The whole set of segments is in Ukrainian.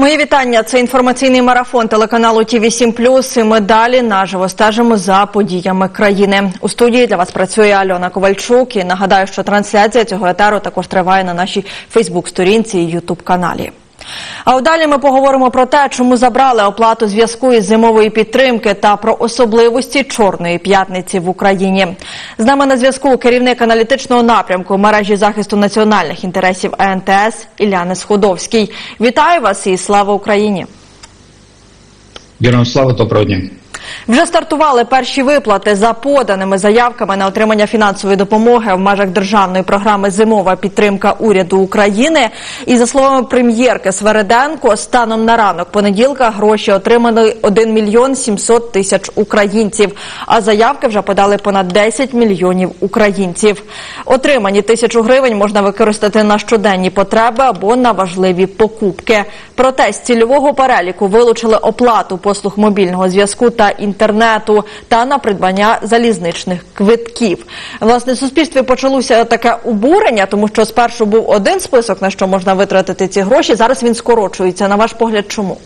Мої вітання. Це інформаційний марафон телеканалу ТІВІ 7 І ми далі наживо стежимо за подіями країни. У студії для вас працює Альона Ковальчук. І нагадаю, що трансляція цього етеру також триває на нашій Фейсбук-сторінці і Ютуб-каналі. А в далі ми поговоримо про те, чому забрали оплату зв'язку із зимової підтримки та про особливості Чорної п'ятниці в Україні. З нами на зв'язку керівник аналітичного напрямку мережі захисту національних інтересів ЕНТС Іляни Сходовський. Вітаю вас і слава Україні! Героям слава, доброго дня. Вже стартували перші виплати за поданими заявками на отримання фінансової допомоги в межах державної програми Зимова підтримка уряду України. І за словами прем'єрки Свереденко, станом на ранок понеділка гроші отримали 1 мільйон 700 тисяч українців. А заявки вже подали понад 10 мільйонів українців. Отримані тисячу гривень можна використати на щоденні потреби або на важливі покупки. Проте з цільового переліку вилучили оплату послуг мобільного зв'язку та інтернету та на придбання залізничних квитків. Власне, в суспільстві почалося таке обурення, тому що спершу був один список, на що можна витратити ці гроші. Зараз він скорочується. На ваш погляд, чому?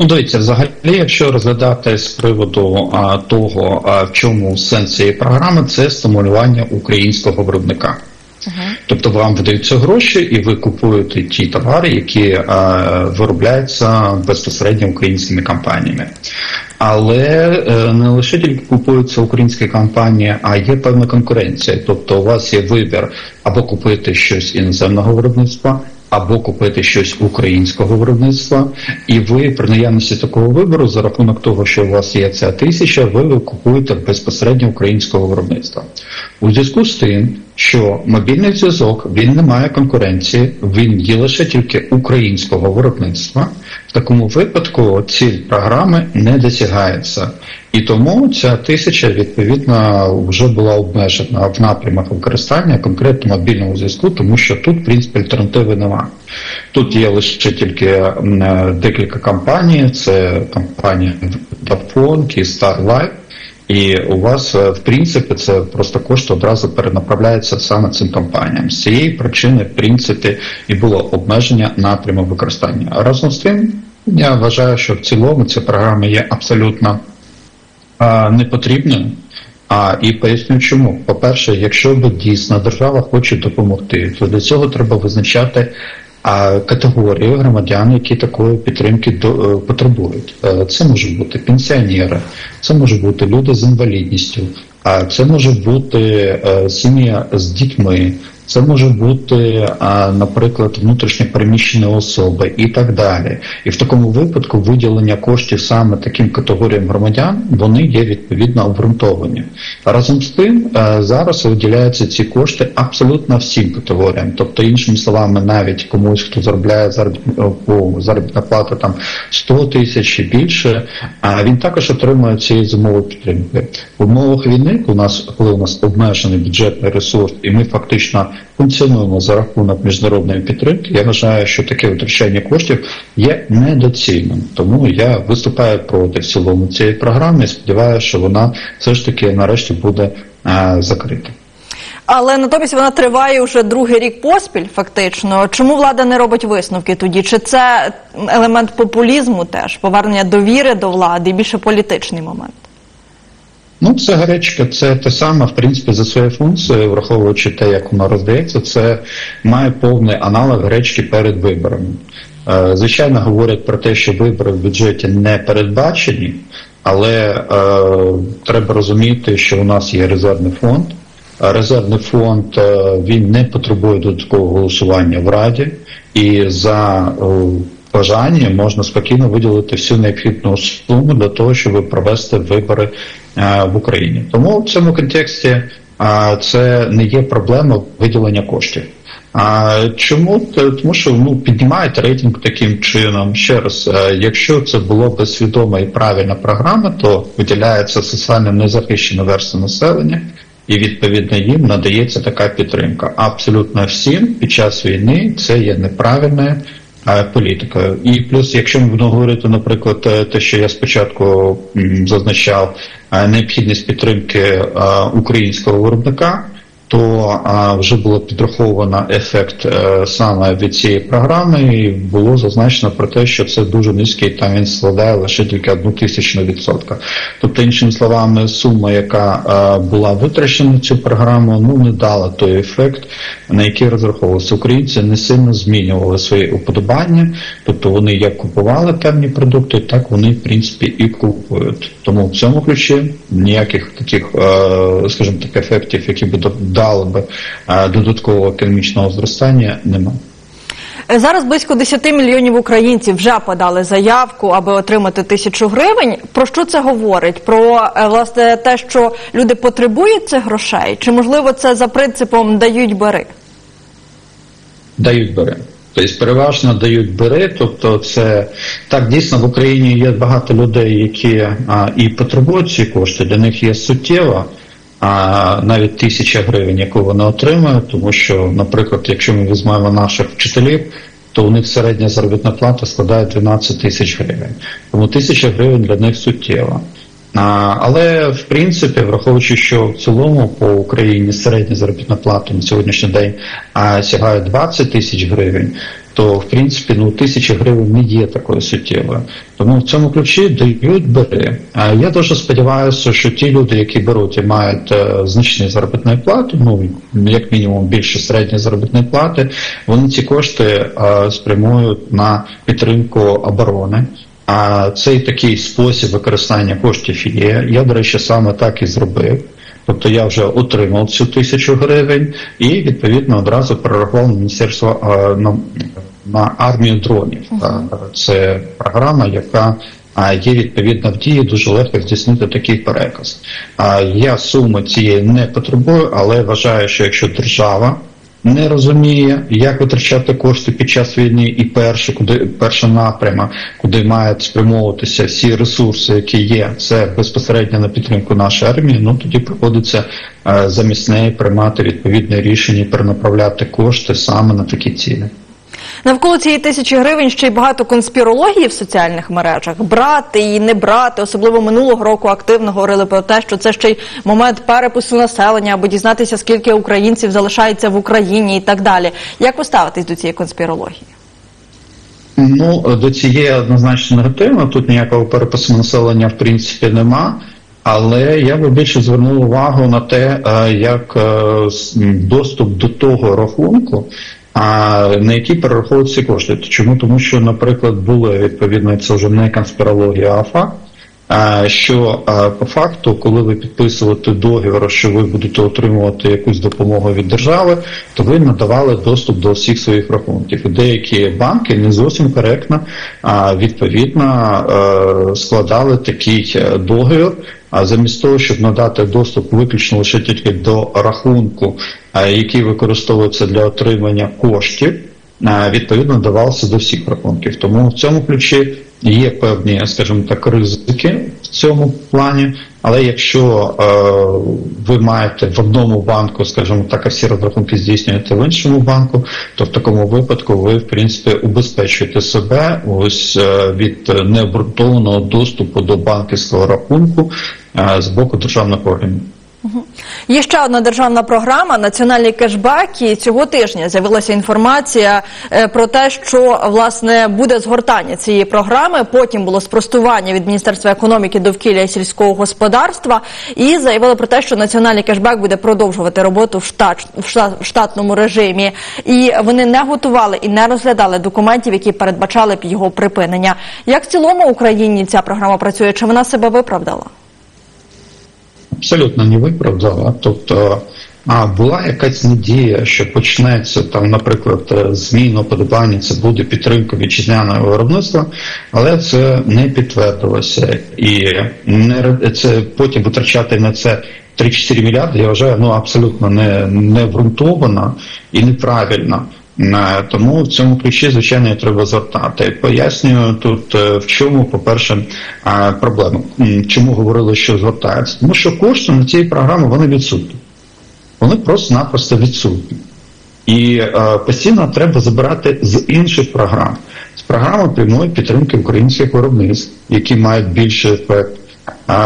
Ну, дивіться, взагалі, якщо розглядати з приводу а, того, а, в чому сенс цієї програми, це стимулювання українського виробника. Тобто вам видаються гроші, і ви купуєте ті товари, які е, виробляються безпосередньо українськими компаніями. Але е, не лише тільки купуються українські компанії, а є певна конкуренція. Тобто у вас є вибір або купити щось іноземного виробництва. Або купити щось українського виробництва, і ви при наявності такого вибору, за рахунок того, що у вас є ця тисяча, ви купуєте безпосередньо українського виробництва. У зв'язку з тим, що мобільний зв'язок він не має конкуренції, він є лише тільки українського виробництва. Такому випадку ціль програми не досягається. І тому ця тисяча відповідно вже була обмежена в напрямах використання конкретно мобільного зв'язку, тому що тут, в принципі, альтернативи немає. Тут є лише тільки декілька компаній, це компанія Vodafone, Star Life, і у вас, е, в принципі, це просто кошти одразу перенаправляються саме цим компаніям. З цієї причини, в принципі, і було обмеження напряму використання. Разом з тим, я вважаю, що в цілому ця програма є абсолютно а, непотрібною. А і поясню чому. По-перше, якщо б дійсно держава хоче допомогти, то для цього треба визначати а, категорію громадян, які такої підтримки до, е, потребують. Е, Це можуть бути пенсіонери, це можуть бути люди з інвалідністю, а це може бути е, сім'я з дітьми. Це може бути, наприклад, внутрішньо переміщені особи і так далі. І в такому випадку виділення коштів саме таким категоріям громадян вони є відповідно обґрунтовані. Разом з тим, е, зараз виділяються ці кошти абсолютно всім категоріям. Тобто, іншими словами, навіть комусь, хто заробляє заробітну заробітна плата там 100 тисяч і більше, а він також отримує цієї зимової підтримки. В умовах війни, у нас коли у нас обмежений бюджетний ресурс, і ми фактично функціонуємо за рахунок міжнародної підтримки. Я вважаю, що таке витрачання коштів є недоцільним. Тому я виступаю проти в цілому цієї програми і сподіваюся, що вона все ж таки нарешті буде а, закрита. Але натомість вона триває вже другий рік поспіль, фактично. Чому влада не робить висновки тоді? Чи це елемент популізму теж, повернення довіри до влади і більше політичний момент? Ну, це гречка, це те саме, в принципі, за своєю функцією, враховуючи те, як воно роздається, це має повний аналог гречки перед виборами. Е, Звичайно, говорять про те, що вибори в бюджеті не передбачені, але е, треба розуміти, що у нас є резервний фонд. Резервний фонд е, він не потребує додаткового голосування в Раді, і за е, бажання можна спокійно виділити всю необхідну суму для того, щоб провести вибори е, в Україні. Тому в цьому контексті е, це не є проблема виділення коштів. А чому тому, що ну піднімають рейтинг таким чином? Ще раз, е, якщо це було би свідома і правильна програма, то виділяється соціально незахищена верства населення, і відповідно їм надається така підтримка. Абсолютно всім під час війни це є неправильною е, політикою. І плюс, якщо ми будемо говорити, наприклад, е, те, що я спочатку зазначав, е, необхідність підтримки е, українського виробника. То а, вже було підраховано ефект е, саме від цієї програми, і було зазначено про те, що це дуже низький, там він складає лише тільки одну тисячну відсотка. Тобто, іншими словами, сума, яка е, була витрачена на цю програму, ну не дала той ефект, на який розраховувалися. Українці не сильно змінювали свої уподобання, тобто вони як купували певні продукти, так вони в принципі і купують. Тому в цьому ключі ніяких таких, е, скажімо так, ефектів, які б дали би додаткового економічного зростання, немає. Зараз близько 10 мільйонів українців вже подали заявку, аби отримати тисячу гривень. Про що це говорить? Про е, власне те, що люди потребують цих грошей, чи можливо це за принципом дають бери? Дають бери. Тобто переважно дають бери, тобто це так дійсно в Україні є багато людей, які а, і потребують ці кошти, для них є суттєво, а навіть тисяча гривень, яку вони отримують, тому що, наприклад, якщо ми візьмемо наших вчителів, то у них середня заробітна плата складає 12 тисяч гривень. Тому тисяча гривень для них суттєва. Але в принципі, враховуючи, що в цілому по Україні середня заробітна плата на сьогоднішній день сягає 20 тисяч гривень, то в принципі ну тисяча гривень не є такою суттєвою. Тому в цьому ключі дають бери. А я дуже сподіваюся, що ті люди, які беруть і мають е, значні заробітні плати, ну як мінімум більше середньої заробітної плати, вони ці кошти е, спрямують на підтримку оборони. А цей такий спосіб використання коштів є. Я, до речі, саме так і зробив. Тобто я вже отримав цю тисячу гривень і відповідно одразу перерахував міністерство на, на армію дронів. А, Це програма, яка є відповідно в дії, дуже легко здійснити такий переказ. Я суми цієї не потребую, але вважаю, що якщо держава не розуміє, як витрачати кошти під час війни, і перше, куди перша напряма, куди мають спрямовуватися всі ресурси, які є, це безпосередньо на підтримку нашої армії. Ну тоді приходиться е, замість неї приймати відповідне рішення і перенаправляти кошти саме на такі цілі. Навколо цієї тисячі гривень ще й багато конспірології в соціальних мережах. Брати і не брати, особливо минулого року активно говорили про те, що це ще й момент перепису населення, або дізнатися, скільки українців залишається в Україні і так далі. Як ви ставитесь до цієї конспірології? Ну, до цієї однозначно негативно. Тут ніякого перепису населення в принципі нема. Але я би більше звернув увагу на те, е, як е, доступ до того рахунку, а на які перераховуються кошти. Чому? Тому що, наприклад, були відповідно, це вже не конспірологія, а факт. Що по факту, коли ви підписуєте договір, що ви будете отримувати якусь допомогу від держави, то ви надавали доступ до всіх своїх рахунків. Деякі банки не зовсім коректно відповідно складали такий договір. А замість того, щоб надати доступ виключно лише тільки до рахунку, який використовується для отримання коштів, відповідно давався до всіх рахунків. Тому в цьому ключі є певні, скажімо так, ризики в цьому плані. Але якщо е, ви маєте в одному банку, скажімо так, а всі розрахунки здійснюєте в іншому банку, то в такому випадку ви в принципі убезпечуєте себе ось е, від необґрунтованого доступу до банківського рахунку е, з боку державних органів. Є ще одна державна програма Національний кешбек. Цього тижня з'явилася інформація е, про те, що власне буде згортання цієї програми. Потім було спростування від Міністерства економіки, довкілля сільського господарства. І заявили про те, що національний кешбек буде продовжувати роботу в штат в штат, штатному режимі. І вони не готували і не розглядали документів, які передбачали б його припинення. Як в цілому Україні ця програма працює? Чи вона себе виправдала? Абсолютно не виправдала. Тобто а була якась надія, що почнеться там, наприклад, зміна подобання, це буде підтримка вітчизняного виробництва, але це не підтвердилося, і не це потім витрачати на це 3-4 мільярди. Я вважаю, ну абсолютно не, не і неправильно. Тому в цьому ключі, звичайно, треба звертати. Пояснюю тут, в чому, по-перше, проблема. Чому говорили, що звертаються? Тому що кошти на цієї програми вони відсутні. Вони просто-напросто відсутні. І постійно треба забирати з інших програм, з програми прямої підтримки українських виробництв, які мають більший ефект.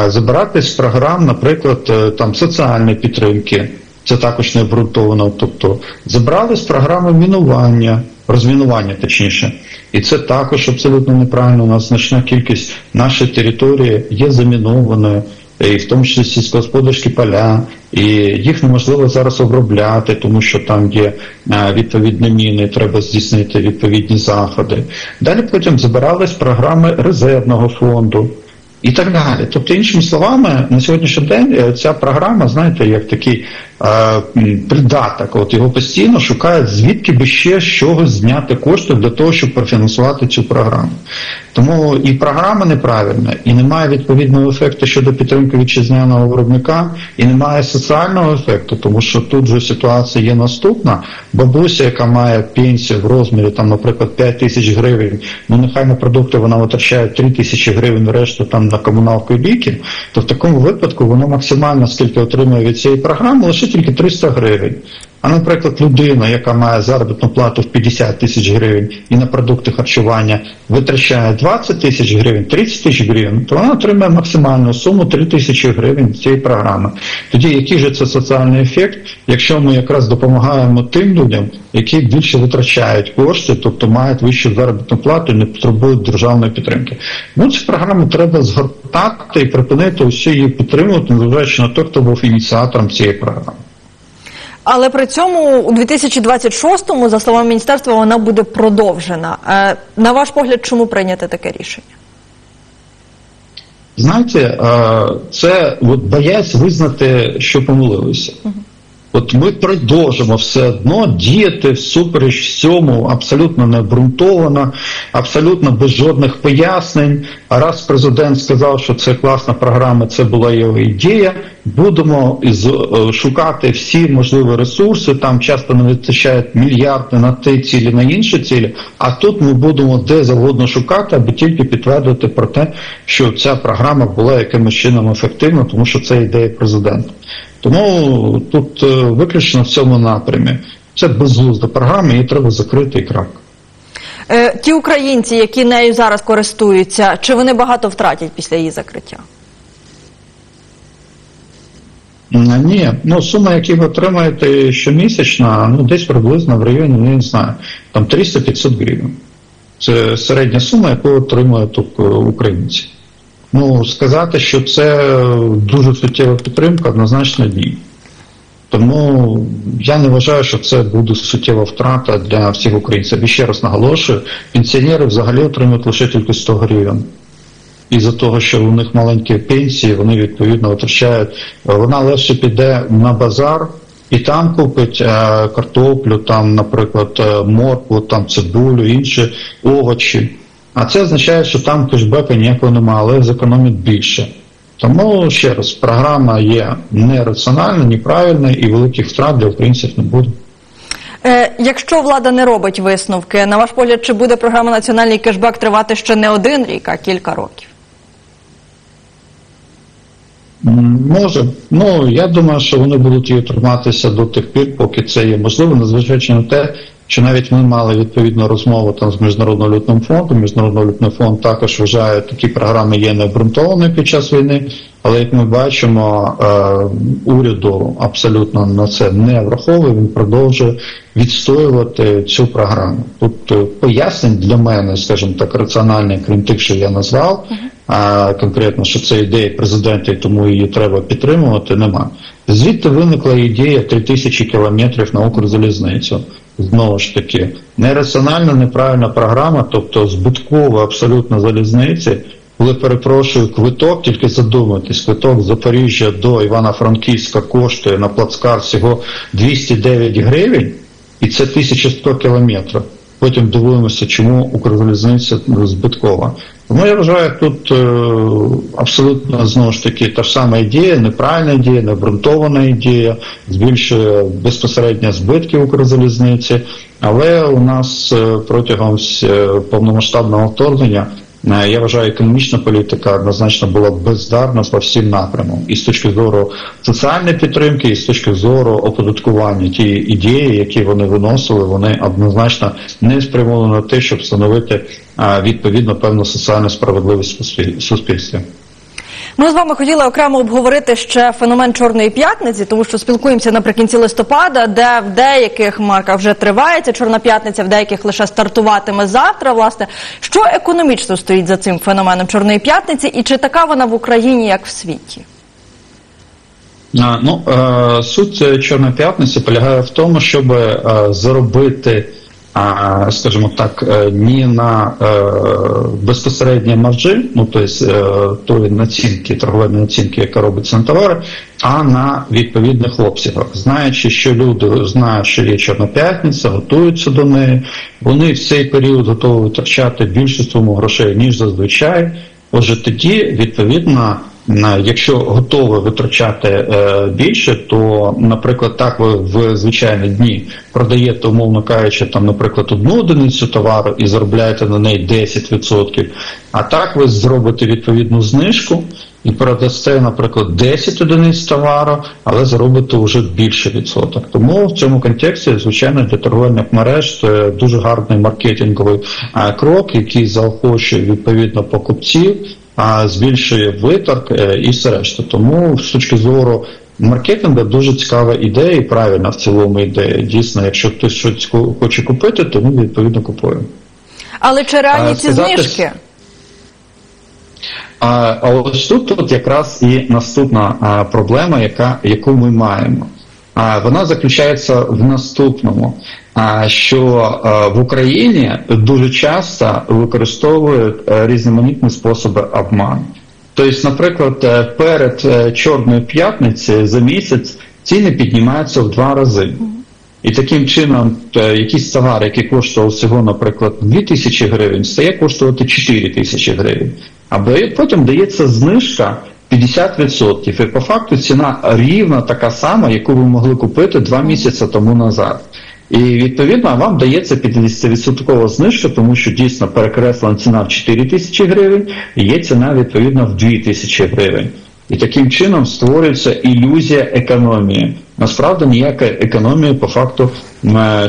Забирати з програм, наприклад, там соціальної підтримки Це також не обґрунтовано. Тобто забрали з програми мінування, розмінування точніше. І це також абсолютно неправильно. У нас значна кількість нашої території є замінованою, і в тому числі сільськогосподарські поля, і їх неможливо зараз обробляти, тому що там є е, відповідні міни, треба здійснити відповідні заходи. Далі потім забирались програми резервного фонду. І так далі. Тобто, іншими словами, на сьогоднішній день е, ця програма, знаєте, як такий придаток, от його постійно шукають, звідки би ще з чогось зняти кошти для того, щоб профінансувати цю програму. Тому і програма неправильна, і немає відповідного ефекту щодо підтримки вітчизняного виробника, і немає соціального ефекту, тому що тут же ситуація є наступна. Бабуся, яка має пенсію в розмірі, там, наприклад, 5 тисяч гривень, ну нехай на продукти вона витрачає 3 тисячі гривень, решту там на комуналку і ліки, то в такому випадку воно максимально скільки отримує від цієї програми, лише тільки 300 гривень. А, наприклад, людина, яка має заробітну плату в 50 тисяч гривень і на продукти харчування витрачає 20 тисяч гривень, 30 тисяч гривень, то вона отримає максимальну суму 3 тисячі гривень цієї програми. Тоді який же це соціальний ефект, якщо ми якраз допомагаємо тим людям, які більше витрачають кошти, тобто мають вищу заробітну плату і не потребують державної підтримки. Ну, цю програму треба згортати і припинити усі її підтримувати, незважаючи на те, хто був ініціатором цієї програми. Але при цьому у 2026-му, за словами міністерства, вона буде продовжена. Е, На ваш погляд, чому прийняти таке рішення? Знаєте, е, це от боясь визнати, що помилилися. От ми продовжимо все одно діяти всупереч всьому абсолютно необґрунтовано, абсолютно без жодних пояснень. А раз президент сказав, що це класна програма, це була його ідея. Будемо е, шукати всі можливі ресурси. Там часто не вистачають мільярди на ті цілі, на інші цілі. А тут ми будемо де завгодно шукати, аби тільки підтвердити про те, що ця програма була якимось чином ефективна, тому що це ідея президента. Тому тут е, виключно в цьому напрямі. Це безглузда програма, її треба закрити і крапка. Е, Ті українці, які нею зараз користуються, чи вони багато втратять після її закриття? Ні, ну сума, які ви отримаєте щомісячна, ну десь приблизно в районі, ну, не знаю, там 300-500 гривень. Це середня сума, яку отримують е, українці. Ну, сказати, що це дуже суттєва підтримка, однозначно ні. Тому я не вважаю, що це буде суттєва втрата для всіх українців. І ще раз наголошую, пенсіонери взагалі отримують лише тільки 100 гривень. Із-за того, що у них маленькі пенсії, вони відповідно витрачають. Вона легше піде на базар і там купить е, картоплю, там, наприклад, е, моркву, там цибулю, інші овочі. А це означає, що там кешбеку ніякого немає, але зекономить більше. Тому ще раз, програма є нераціональна, неправильна і великих втрат для українців не буде. Е, Якщо влада не робить висновки, на ваш погляд, чи буде програма Національний кешбек тривати ще не один рік, а кілька років? Може, ну я думаю, що вони будуть її триматися до тих пір, поки це є можливо, незважаючи на те, що навіть ми мали відповідну розмову там з міжнародним валютним фондом. Міжнародний валютний фонд також вважає, такі програми є необґрунтовані під час війни. Але як ми бачимо, е, уряду абсолютно на це не враховує. Він продовжує відстоювати цю програму. Тут е, пояснень для мене, скажімо так, раціональних, крім тих, що я назвав, а конкретно, що це ідея президента, і тому її треба підтримувати, нема. Звідти виникла ідея 3000 кілометрів на Укрзалізницю. Знову ж таки, нераціональна, неправильна програма, тобто збиткова абсолютно залізниці, коли перепрошую квиток, тільки задумайтесь, квиток з Запоріжжя до Івано-Франківська коштує на плацкар всього 209 гривень, і це 1100 кілометрів. Потім дивуємося, чому Укрзалізниця збиткова. Тому я вважаю, тут е, абсолютно знову ж таки та ж сама ідея, неправильна ідея, необґрунтована ідея, збільшує безпосередньо збитки Укрзалізниці, але у нас е, протягом е, повномасштабного вторгнення Я вважаю, економічна політика однозначно була бездарна по всім напрямам, і з точки зору соціальної підтримки, і з точки зору оподаткування ті ідеї, які вони виносили, вони однозначно не спрямовані на те, щоб встановити е, відповідно певну соціальну справедливість в суспіль- суспільстві. Ми з вами хотіли окремо обговорити ще феномен Чорної п'ятниці, тому що спілкуємося наприкінці листопада, де в деяких марках вже тривається Чорна п'ятниця, в деяких лише стартуватиме завтра. Власне, що економічно стоїть за цим феноменом Чорної п'ятниці, і чи така вона в Україні, як в світі? Ну, е, суть е, Чорної п'ятниці полягає в тому, щоб е, заробити, скажімо так, е, не на е, безпосередні маржі, ну тобто е, тої націнки, торговельної націнки, яка робиться на товари, а на відповідних обсягах. Знаючи, що люди знають, що є Чорна п'ятниця, готуються до неї, вони в цей період готові витрачати більшу суму грошей, ніж зазвичай. Отже, тоді, відповідно, на- якщо готові витрачати е, більше, то, наприклад, так ви в звичайні дні продаєте, умовно кажучи, там, наприклад, одну одиницю товару і заробляєте на неї 10%, а так ви зробите відповідну знижку і продасте, наприклад, 10 одиниць товару, але заробите вже більше відсоток. Тому в цьому контексті, звичайно, для торговельних мереж це дуже гарний маркетинговий е, крок, який заохочує відповідно покупців збільшує виторг е, і все решта. Тому з точки зору маркетингу дуже цікава ідея і правильна в цілому ідея. Дійсно, якщо хтось щось хоче купити, то він відповідно купує. Але чи реальні ці знижки? А, а ось тут, тут якраз і наступна а, проблема, яка, яку ми маємо. А, вона заключається в наступному, а, що в Україні дуже часто використовують е, різноманітні способи обману. Тобто, наприклад, е, перед е, Чорною п'ятницею за місяць ціни піднімаються в два рази. І таким чином е, якийсь товар, який коштував всього, наприклад, 2 тисячі гривень, стає коштувати 4 тисячі гривень. Або потім дається знижка 50%. І по факту ціна рівно така сама, яку ви могли купити 2 місяці тому назад. І відповідно вам дається 50% знижка, тому що дійсно перекреслена ціна в 4 тисячі гривень, і є ціна відповідно в 2 тисячі гривень. І таким чином створюється ілюзія економії. Насправді ніякої економії по факту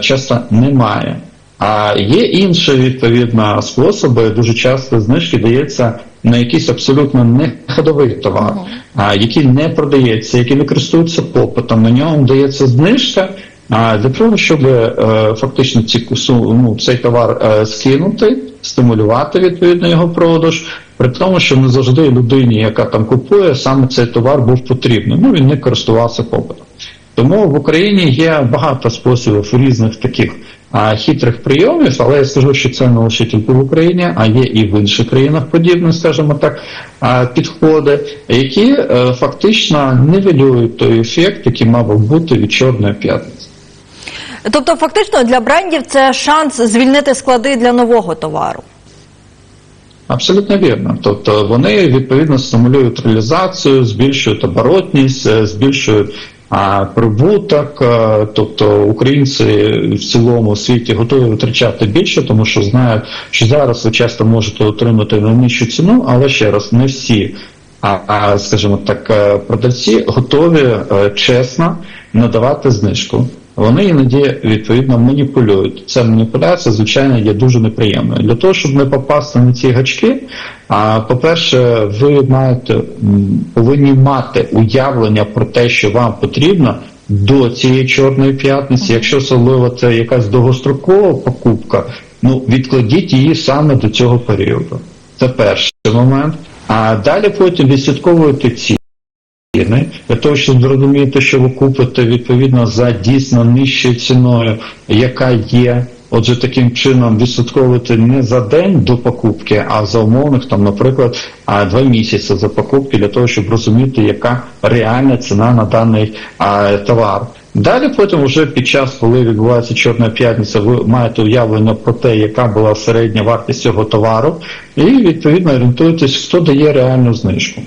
часто немає. А є інші відповідно способи. Дуже часто знижки дається на якийсь абсолютно не ходовий товар, а який не продається, який не користується попитом. На ньому дається знижка. А для того, щоб е, фактично ці ну, цей товар е, скинути, стимулювати відповідно його продаж, при тому, що не завжди людині, яка там купує, саме цей товар був потрібний. Ну він не користувався попитом. Тому в Україні є багато способів різних таких а, хитрих прийомів, але я скажу, що це не лише тільки в Україні, а є і в інших країнах подібні, скажімо так, а, підходи, які е, фактично нівелюють той ефект, який мав бути від Чорної п'ятниці. Тобто, фактично для брендів це шанс звільнити склади для нового товару. Абсолютно вірно. Тобто вони відповідно стимулюють реалізацію, збільшують оборотність, е, збільшують а, прибуток. е, Тобто українці в цілому світі готові витрачати більше, тому що знають, що зараз ви часто можете отримати найнижчу ціну, але ще раз не всі. А, скажімо так, е, продавці готові чесно надавати знижку. Вони іноді відповідно маніпулюють. Ця маніпуляція, звичайно, є дуже неприємною. Для того, щоб не попасти на ці гачки, а по-перше, ви маєте повинні мати уявлення про те, що вам потрібно до цієї чорної п'ятниці. Якщо особливо це якась довгострокова покупка, ну відкладіть її саме до цього періоду. Це перший момент. А далі потім відслідковуєте ці для того, щоб зрозуміти, що ви купите відповідно за дійсно нижчою ціною, яка є. Отже, таким чином відслідковувати не за день до покупки, а за умовних там, наприклад, два місяці за покупки для того, щоб розуміти, яка реальна ціна на даний а, товар. Далі потім, вже під час, коли відбувається Чорна п'ятниця, ви маєте уявлення про те, яка була середня вартість цього товару, і відповідно орієнтуєтесь, хто дає реальну знижку.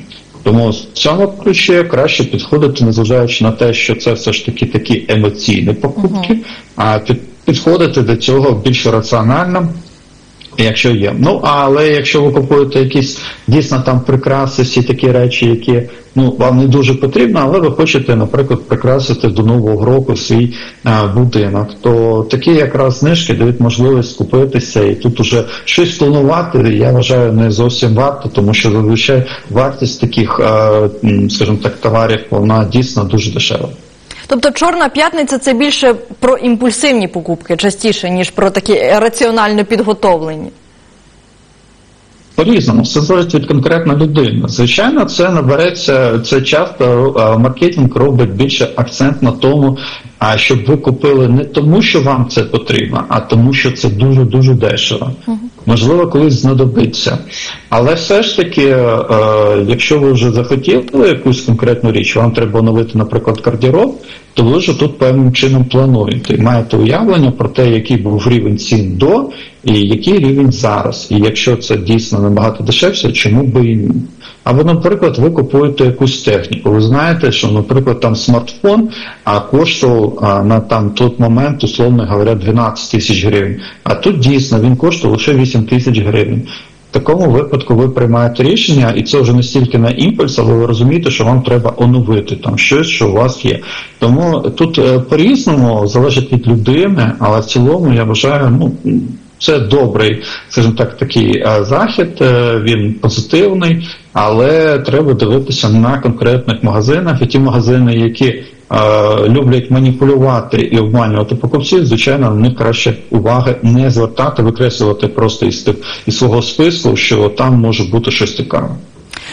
Тому з цього ключі краще підходити, незважаючи на те, що це все ж таки такі емоційні покупки, а під, підходити до цього більш раціонально, Якщо є. Ну але якщо ви купуєте якісь дійсно там прикраси, всі такі речі, які ну вам не дуже потрібно, але ви хочете, наприклад, прикрасити до нового року свій а, будинок, то такі якраз знижки дають можливість купитися і тут уже щось планувати. Я вважаю, не зовсім варто, тому що зазвичай вартість таких, а, скажімо так, товарів вона дійсно дуже дешева. Тобто Чорна п'ятниця це більше про імпульсивні покупки частіше, ніж про такі раціонально підготовлені. По-різному, все залежить від конкретної людини. Звичайно, це набереться, це часто маркетинг робить більше акцент на тому, щоб ви купили не тому, що вам це потрібно, а тому, що це дуже дуже дешево. Можливо, колись знадобиться. Але все ж таки, е, якщо ви вже захотіли якусь конкретну річ, вам треба оновити, наприклад, кардіроб, то ви вже тут певним чином плануєте і маєте уявлення про те, який був рівень цін до і який рівень зараз. І якщо це дійсно набагато дешевше, чому би і ні? Або, наприклад, ви купуєте якусь техніку. Ви знаєте, що, наприклад, там смартфон а коштував а, на там той момент, условно говоря, 12 тисяч гривень. А тут дійсно він коштував лише 8 тисяч гривень. В такому випадку ви приймаєте рішення, і це вже не стільки на імпульс, але ви розумієте, що вам треба оновити там щось, що у вас є. Тому тут е, по-різному залежить від людини, але в цілому я вважаю, ну. Це добрий, скажімо так, такий е, захід, е, він позитивний, але треба дивитися на конкретних магазинах. І ті магазини, які е, люблять маніпулювати і обманювати покупців, звичайно, на них краще уваги не звертати, викреслювати просто із, із свого списку, що там може бути щось цікаве.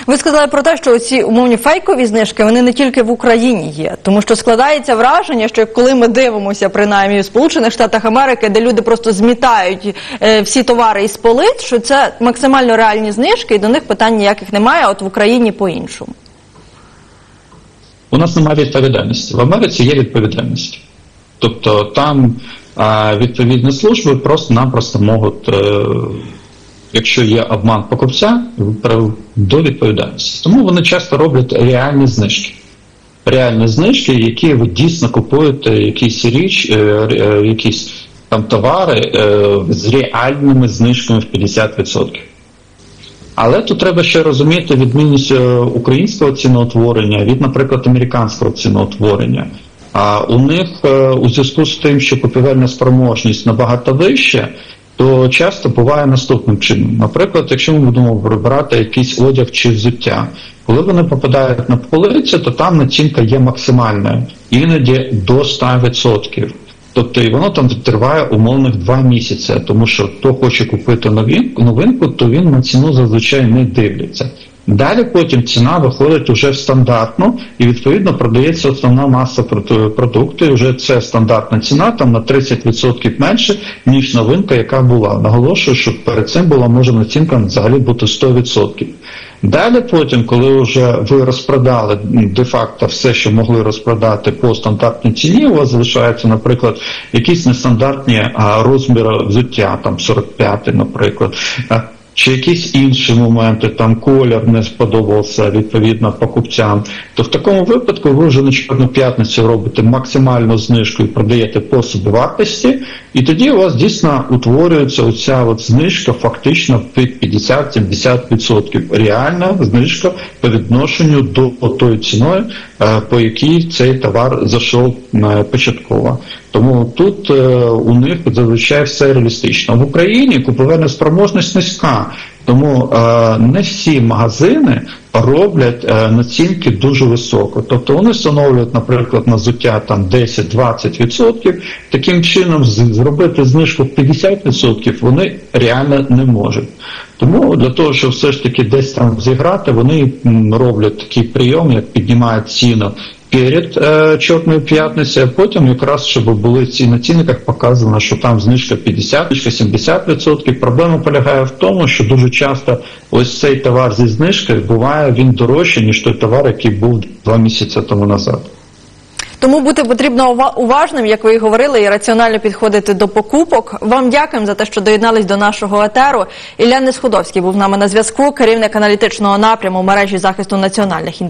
Ви сказали про те, що ці умовні фейкові знижки вони не тільки в Україні є, тому що складається враження, що коли ми дивимося, принаймні в Сполучених Штатах Америки, де люди просто змітають е, всі товари із полиць, що це максимально реальні знижки, і до них питань ніяких немає. От в Україні по-іншому. У нас немає відповідальності. В Америці є відповідальність. Тобто там а, відповідні служби просто-напросто можуть, е, якщо є обман покупця, до відповідальності. Тому вони часто роблять реальні знижки. Реальні знижки, які ви дійсно купуєте якісь річ, е, е, якісь там товари е, з реальними знижками в 50%. Але тут треба ще розуміти відмінність українського ціноутворення від, наприклад, американського ціноутворення. А у них у зв'язку з тим, що купівельна спроможність набагато вища, то часто буває наступним чином. Наприклад, якщо ми будемо вибирати якийсь одяг чи взуття, коли вони попадають на полицю, то там націнка є максимальною, іноді до 100%. Тобто і воно там триває умовних два місяці, тому що хто хоче купити новинку, новинку, то він на ціну зазвичай не дивиться. Далі потім ціна виходить уже в стандартну і відповідно продається основна маса прод- продукту. І вже це стандартна ціна там на 30% менше, ніж новинка, яка була. Наголошую, що перед цим була може націнка взагалі бути 100%. Далі потім, коли вже ви розпродали де-факто все, що могли розпродати по стандартній ціні, у вас залишаються, наприклад, якісь нестандартні розміри взуття, там 45, наприклад. Чи якісь інші моменти, там колір не сподобався відповідно покупцям, то в такому випадку ви вже на чорну п'ятницю робите максимальну знижку і продаєте по собівартості, і тоді у вас дійсно утворюється оця от знижка фактично під 50-70%. Реальна знижка по відношенню до тої ціною, е, по якій цей товар зайшов е, початково. Тому тут е, у них зазвичай все реалістично. В Україні купівельна спроможність низька, тому е, не всі магазини роблять е, націнки дуже високо. Тобто вони встановлюють, наприклад, на взуття там 10-20%. Таким чином зробити знижку в 50% вони реально не можуть. Тому для того, щоб все ж таки десь там зіграти, вони роблять такий прийом, як піднімають ціну перед е, Чорною п'ятницею, а потім якраз, щоб були ці на цінниках показано, що там знижка 50, знижка 70%. Проблема полягає в тому, що дуже часто ось цей товар зі знижкою буває він дорожче, ніж той товар, який був два місяці тому назад. Тому бути потрібно уважним, як ви і говорили, і раціонально підходити до покупок. Вам дякуємо за те, що доєднались до нашого етеру. Ілля Несходовський був нами на зв'язку, керівник аналітичного напряму мережі захисту національних інтересів.